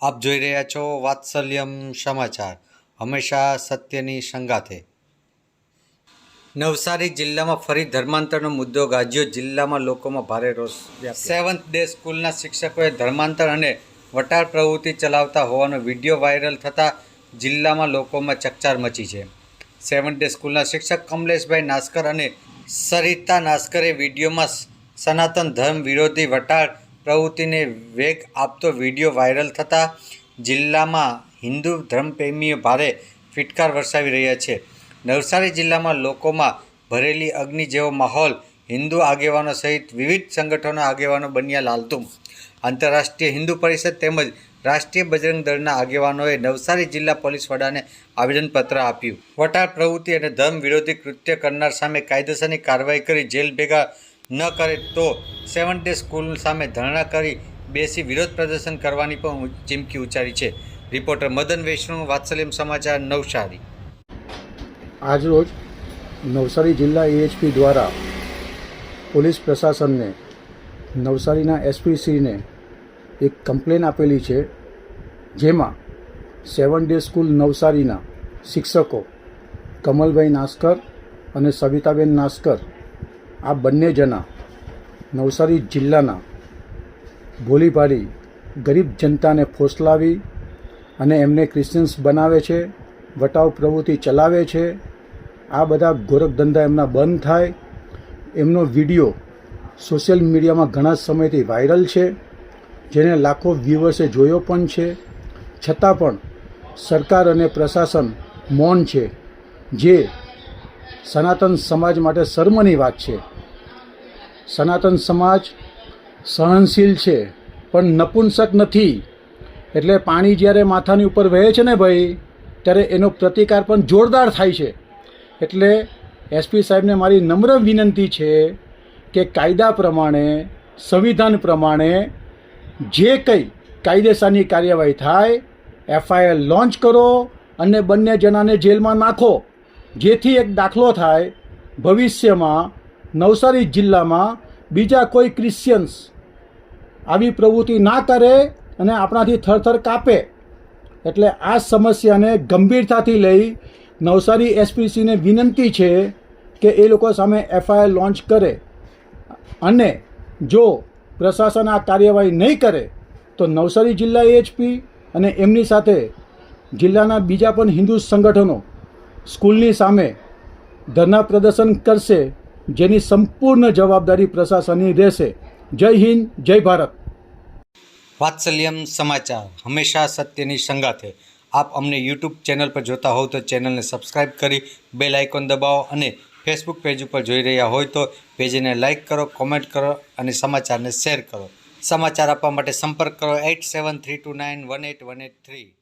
આપ જોઈ રહ્યા છો વાત્સલ્યમ સમાચાર. હંમેશા સત્યની સંગાથે. નવસારી જિલ્લામાં ફરી ધર્માંતરનો મુદ્દો ગાજ્યો. જિલ્લામાં લોકોમાં ભારે રોષ સેવન્થ ડે સ્કૂલના શિક્ષકોએ ધર્માંતર અને વટાર પ્રવૃત્તિ ચલાવતા હોવાનો વીડિયો વાયરલ થતાં જિલ્લામાં લોકોમાં ચકચાર મચી છે. સેવન્થ ડે સ્કૂલના શિક્ષક કમલેશભાઈ નાસ્કર અને સરિતા નાસ્કરે વિડીયોમાં સનાતન ધર્મ વિરોધી વટાર પ્રવૃત્તિને વેગ આપતો વીડિયો વાયરલ થતાં જિલ્લામાં હિન્દુ ધર્મપ્રેમીઓ ભારે ફિટકાર વરસાવી રહ્યા છે. નવસારી જિલ્લામાં લોકોમાં ભરેલી અગ્નિ જેવો માહોલ હિન્દુ આગેવાનો સહિત વિવિધ સંગઠનો આગેવાનો બન્યા લાલતું આંતરરાષ્ટ્રીય હિન્દુ પરિષદ તેમજ રાષ્ટ્રીય બજરંગ દળના આગેવાનોએ નવસારી જિલ્લા પોલીસ વડાને આવેદનપત્ર આપ્યું. વટાર પ્રવૃત્તિ અને ધર્મ વિરોધી કૃત્ય કરનાર સામે કાયદેસરની કાર્યવાહી કરી જેલ ભેગા ન કરે તો સેવન ડે સ્કૂલ સામે ધરણા કરી બેસી વિરોધ પ્રદર્શન કરવાની પણ ચીમકી ઉચ્ચારી છે. રિપોર્ટર મદન વૈષ્ણવ, વાત્સલ્યમ સમાચાર, નવસારી. આજરોજ નવસારી જિલ્લા એએચપી દ્વારા પોલીસ પ્રશાસનને નવસારીના એસપીસીને એક કમ્પ્લેન આપેલી છે, જેમાં સેવન ડે સ્કૂલ નવસારીના શિક્ષકો કમલભાઈ નાસ્કર અને સવિતાબેન નાસ્કર આ બંને જણા નવસારી જિલ્લાના ભોલીભારી ગરીબ જનતાને ફોસલાવી અને એમને ક્રિશ્ચિયન્સ બનાવે છે, વટાવ પ્રવૃત્તિ ચલાવે છે. આ બધા ગોરખધંધા એમના બંધ થાય. એમનો વીડિયો સોશિયલ મીડિયામાં ઘણા સમયથી વાયરલ છે, જેને લાખો વ્યૂવર્સે જોયો પણ છે. છતાં પણ સરકાર અને પ્રશાસન મૌન છે, જે સનાતન સમાજ માટે શર્મની વાત છે. સનાતન સમાજ સહનશીલ છે, પણ નપુંસક નથી. એટલે પાણી જ્યારે માથાની ઉપર વહે છે ને ભાઈ, ત્યારે એનો પ્રતિકાર પણ જોરદાર થાય છે. એટલે એસપી સાહેબને મારી નમ્ર વિનંતી છે કે કાયદા પ્રમાણે, સંવિધાન પ્રમાણે જે કંઈ કાયદેસરની કાર્યવાહી થાય, એફઆઈઆર લોન્ચ કરો અને બંને જણાને જેલમાં નાખો. જેથી એક દાખલો થાય, ભવિષ્યમાં નવસારી જિલ્લામાં બીજા કોઈ ક્રિશ્ચિયન્સ આવી પ્રવૃત્તિ ના કરે અને આપણાથી થરથર કાપે, એટલે આ સમસ્યાને ગંભીરતાથી લઈ નવસારી એસપીસીને વિનંતી છે કે એ લોકો સામે એફઆઈઆર લોન્ચ કરે. અને જો પ્રશાસન આ કાર્યવાહી નહીં કરે, તો નવસારી જિલ્લા એએચપી અને એમની સાથે જિલ્લાના બીજા પણ હિન્દુ સંગઠનો સ્કૂલની સામે ધરના પ્રદર્શન કરશે જેની સંપૂર્ણ જવાબદારી પ્રશાસનની રહેશે. જય હિન્દ, જય ભારત. વાત્સલ્યમ સમાચાર. હંમેશા સત્યની સંગાથે. આપ અમને યુટ્યુબ ચેનલ પર જોતા હોવ તો ચેનલને સબસ્ક્રાઇબ કરી, બેલ આઇકોન દબાવો અને ફેસબુક પેજ ઉપર જોઈ રહ્યા હોય તો પેજને લાઇક કરો, કોમેન્ટ કરો અને સમાચારને શેર કરો. સમાચાર આપવા માટે સંપર્ક કરો eight seven three two nine one eight one eight three.